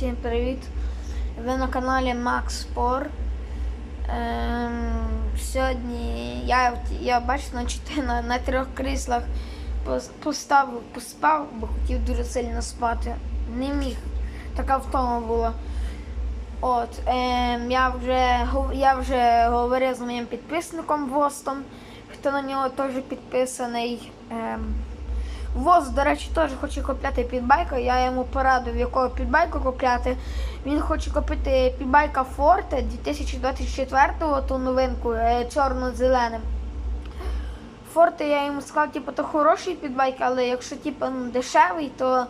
Всім привіт! Ви на каналі Max Sport. Ем, сьогодні я, я бачу, значить, на, на трьох кріслах пос- поставив, поспав, бо хотів дуже сильно спати. Не міг. Така втома була. От, ем, я, вже, я вже говорив з моїм підписником Востом, хто на нього теж підписаний. Ем, Воз, до речі, теж хоче купляти підбайка. Я йому порадив, якого підбайку купляти. Він хоче купити підбайка Forte 2024-го ту новинку е, чорно-зеленим. Форте я йому сказав, типу, то хороший підбайк, але якщо типу, ну, дешевий, то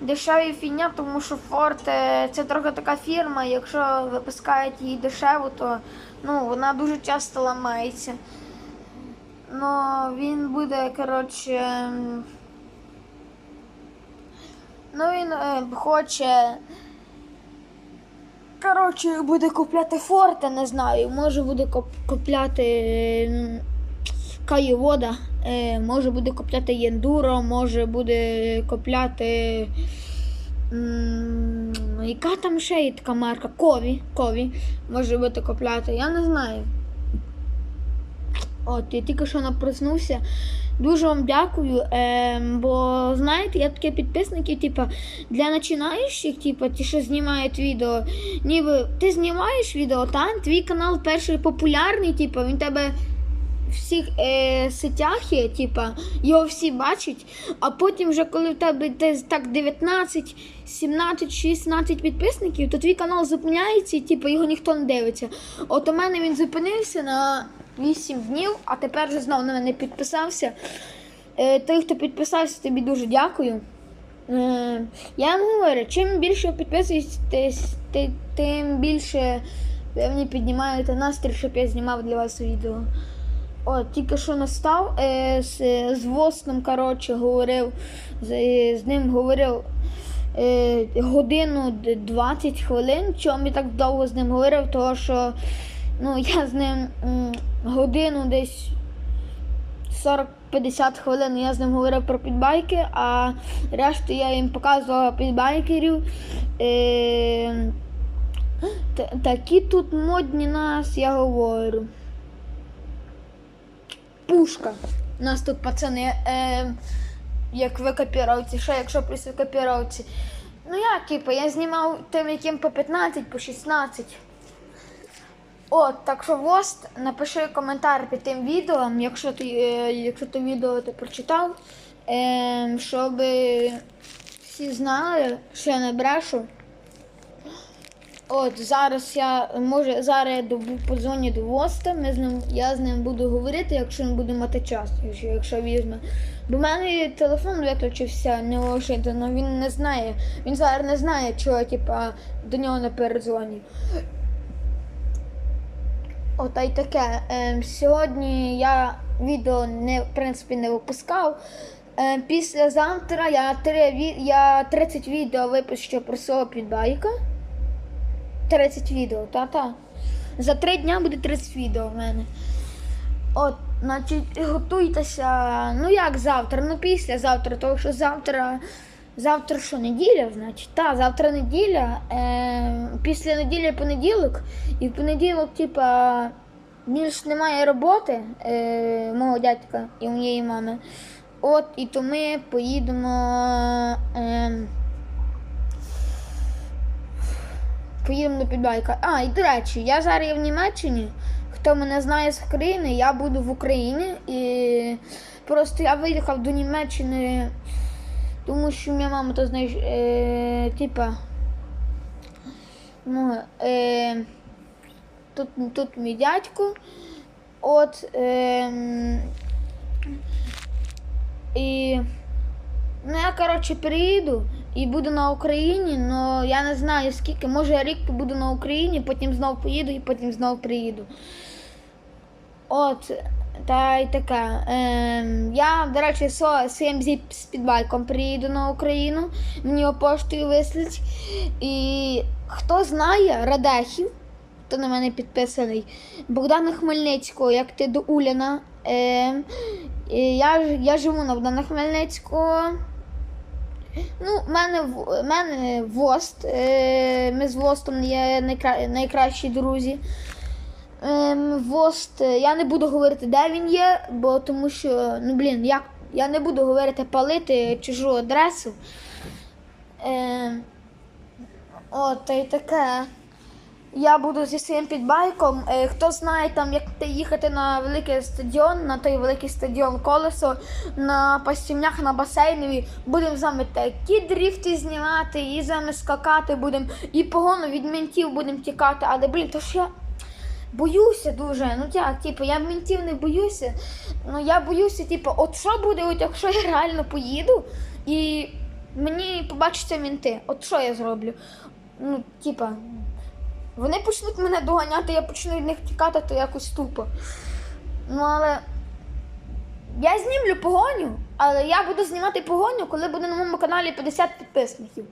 дешевий фігня, тому що Форте це трохи така фірма. Якщо випускають її дешеву, то ну, вона дуже часто ламається. Ну, він буде, коротше. Ну, він е, хоче. Коротше, буде купляти Форте, не знаю. Може буде купляти е, Каєвода, е, може буде купляти Єндуро, може буде купляти. м, Яка там ще є така марка? Кові. Кові. Може буде купляти. Я не знаю. От, я тільки що напроснувся. Дуже вам дякую. Ем, бо знаєте, я такі підписники, типу, для починаючих, типу, ті, що знімають відео. Ніби ти знімаєш відео, там твій канал перший популярний, типу, він тебе в всіх е, сетях є, типа, його всі бачать, а потім, вже коли в тебе десь так 19, 17, 16 підписників, то твій канал зупиняється і типу, його ніхто не дивиться. От у мене він зупинився на 8 днів, а тепер вже знову на мене підписався. Е, той, хто підписався, тобі дуже дякую. Е, я вам говорю, чим більше підписуєтесь, тим більше мені піднімаєте настрій, щоб я знімав для вас відео. От, тільки що настав, е, з, з Восном, коротше, говорив, з, з ним говорив е, годину 20 хвилин. Чому я так довго з ним говорив? Тому що ну, я з ним годину десь 40-50 хвилин я з ним говорив про підбайки, а решту я їм показував підбайкерів. Е, такі тут модні нас, я говорю. Пушка. У нас тут пацани, е, як в екіпіровці, ще якщо при екіпіровці. Ну як, типу, я знімав тим, яким по 15, по 16. От, так що Вост, напиши коментар під тим відео, якщо ти, е, якщо ти відео ти прочитав, е, щоб всі знали, що я не брешу. От зараз я може зараз я добу подзвоню до Воста. Ми з ним я з ним буду говорити, якщо він буде мати час, якщо, візьме. Бо в мене телефон виключився неожиданно, він не знає. Він зараз не знає, чого типа до нього не передзвоню. От та й таке. Ем, сьогодні я відео не в принципі не випускав. Ем, післязавтра я, три, ві- я 30 відео випущу про свого підбайка. 30 відео, та-та. За 3 дня буде 30 відео в мене. От, значить, готуйтеся. Ну як завтра? Ну післязавтра, тому що завтра. Завтра що, неділя, значить? Та, завтра неділя. Е, після неділі понеділок. І в понеділок, типа, більш немає роботи е, мого дядька і моєї мами. От, і то ми поїдемо. Е, поїдемо до підбайка. А, і до речі, я зараз в Німеччині. Хто мене знає з України, я буду в Україні. І просто я виїхав до Німеччини, тому що моя мама то знаєш, е, типа. Ну, е, тут, тут мій дядько. От. Е, і Ну, я, коротше, приїду і буду на Україні, але я не знаю скільки. Може я рік побуду на Україні, потім знову поїду і потім знову приїду. От, та й таке. Ем, я, до речі, со, своїм зі з підбайком приїду на Україну, мені поштою вислать. І хто знає Радехів, хто на мене підписаний, Богдана Хмельницького, як ти до Уляна. Ем, я, я живу на Богдана Хмельницького. Ну, в мене, в мене Вост. Е, ми з Востом є найкра... найкращі друзі. Ем, Вост, е, я не буду говорити, де він є, бо тому що, ну блін, як, я не буду говорити палити чужу адресу. Ем, от, та й таке. Я буду зі своїм підбайком. Е, хто знає там, як їхати на великий стадіон, на той великий стадіон колесо, на пастівнях на басейнові, будемо з вами такі дріфти знімати, і з вами скакати будемо, і погону від ментів будемо тікати. Але блін, то ж я боюся дуже. Ну як, типу, я ментів не боюся. Ну я боюся, типу, от що буде, от якщо я реально поїду і мені побачаться мінти, от що я зроблю? Ну, типа, вони почнуть мене доганяти, я почну від них тікати, то якось тупо. Ну, але я знімлю погоню, але я буду знімати погоню, коли буде на моєму каналі 50 підписників.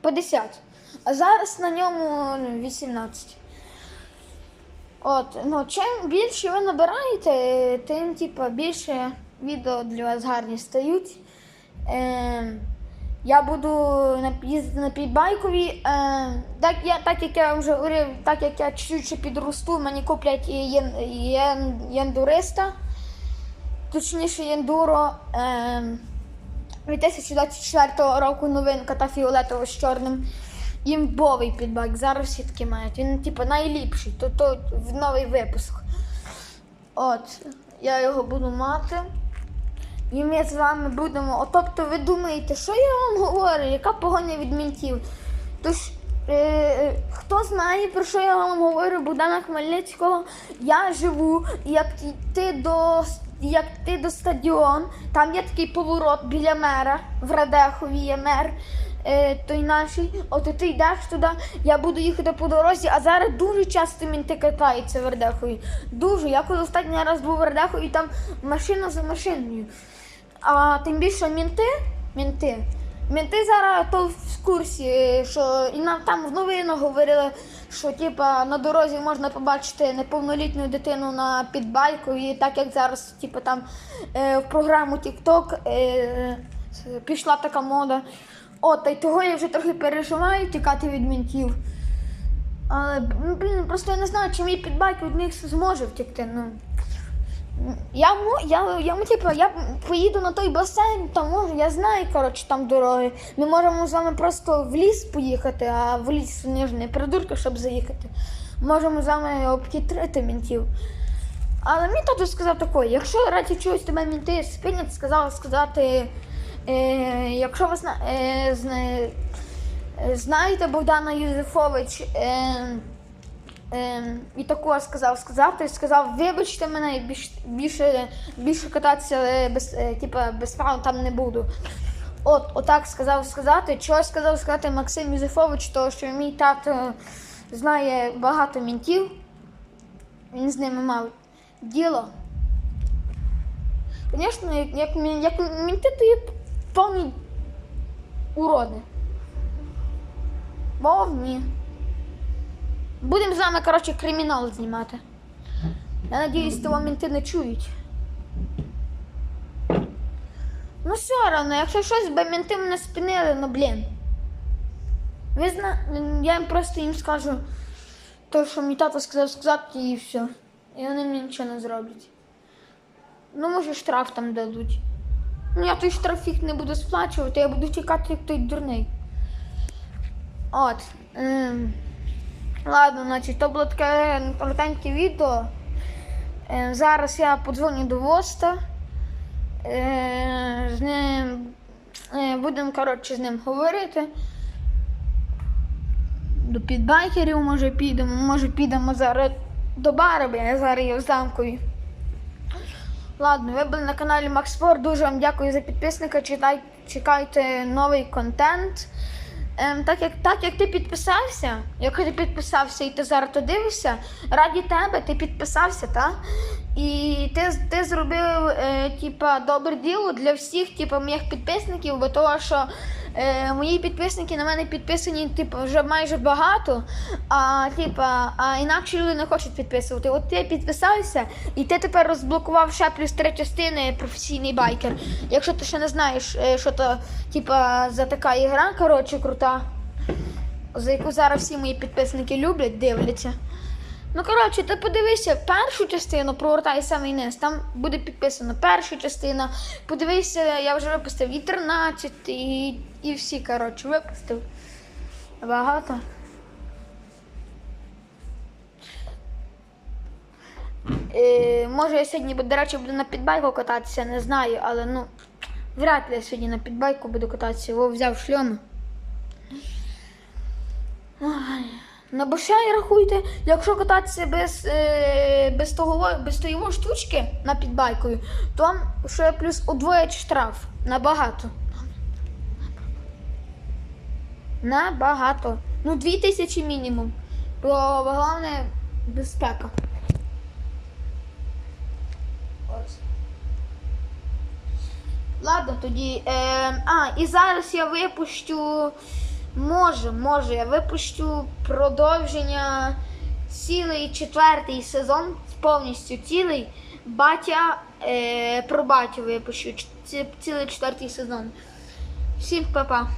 50. А зараз на ньому ну, 18. От, ну, чим більше ви набираєте, тим типу, більше відео для вас гарні стають. Ем, я буду їздити на підбайкові. Е, так, я, так як я вже говорив, так як я чуть ще підросту, мені куплять і єн, єн, єндуриста, точніше єндуро. Е, 2024 року новинка та фіолетово з чорним. Імбовий підбайк. Зараз всі такі мають. Він, типу, найліпший. То, то в новий випуск. От, я його буду мати. І ми з вами будемо. О, тобто ви думаєте, що я вам говорю, яка погоня від мінтів? Тож, е, хто знає, про що я вам говорю, Богдана Хмельницького, я живу, як йти до, як йти до стадіон, там є такий поворот біля мера, в Радехові є мер. Е, той наший, от ти йдеш туди, я буду їхати по дорозі, а зараз дуже часто мінти катаються в Радехові. Дуже. Я коли останній раз був в Радехові, там машина за машиною. А тим більше мінти, мінти, мінти зараз то в курсі, що і нам там в новинах говорили, що типа на дорозі можна побачити неповнолітню дитину на підбайку, і так як зараз, типа там е, в програму TikTok е, пішла така мода. От, та й того я вже трохи переживаю тікати від мінтів. Але ну, блін, просто я не знаю, чи мій підбайк від них зможе втекти. Ну. Я, я, я, ну, типу, я поїду на той басейн, там я знаю, коротше, там дороги. Ми можемо з вами просто в ліс поїхати, а в ліс вони ж не придурки, щоб заїхати. Можемо з вами обхитрити мінтів. Але мій тато сказав таке, якщо раді чогось тебе мінти спинять, сказав сказати, е, якщо ви зна, е, зна, е, знаєте Богдана Юзефович, е, Ем, і такого сказав сказати, сказав, вибачте мене, і більш, більше, більше кататися е, без, е, типа, без прав там не буду. От, отак сказав сказати. Чого сказав сказати Максим Юзефович, то що мій тато знає багато мінтів. Він з ними мав діло. Звісно, як, як, як мінти, то є повні уроди. Повні. Будемо з вами, коротше, кримінал знімати. Я надіюсь, того мінти не чують. Ну все одно, якщо щось, бо мінти мене спинили, ну блін. Ви зна... Я їм просто їм скажу то, що мій тато сказав сказати, і все. І вони мені нічого не зроблять. Ну, може, штраф там дадуть. Ну, я той їх не буду сплачувати, я буду тікати, як той дурний. От. Ем... Ладно, значить, то було таке коротеньке відео. Е, зараз я подзвоню до Воста. Е, з ним е, будемо коротше, з ним говорити. До підбайкерів може підемо, може підемо зараз до бари, бо я зараз є в замкові. Ладно, ви були на каналі Макспор. Дуже вам дякую за підписника. Чекайте новий контент. Ем, так, як, так як ти підписався, якщо ти підписався і ти зараз то дивишся, раді тебе ти підписався, так? І ти, ти зробив е, тіпа, добре діло для всіх типа, моїх підписників, бо того, що е, мої підписники на мене підписані, типу, вже майже багато, а типа, а інакше люди не хочуть підписувати. От ти підписався, і ти тепер розблокував ще плюс три частини професійний байкер. Якщо ти ще не знаєш, е, що то типа за така ігра, коротше, крута, за яку зараз всі мої підписники люблять, дивляться. Ну, коротше, ти подивися першу частину, провертай самий низ, там буде підписано перша частина. Подивися, я вже випустив і 13, і, і всі, коротше, випустив. Багато. Е, може, я сьогодні, до речі, буду на підбайку кататися, не знаю, але ну, вряд ли я сьогодні на підбайку буду кататися, його взяв шльоми. Ай. Бо ще і рахуйте, якщо кататися без, е, без, того, без тої штучки на підбайкою, то вам ще плюс удвоять штраф. Набагато. Набагато. Ну, 2000 мінімум. Бо головне безпека. Ладно, тоді. Е, а, і зараз я випущу. Може, може, я випущу продовження цілий четвертий сезон, повністю цілий. Батя е, про батю випущу. Цілий четвертий сезон. Всім па-па.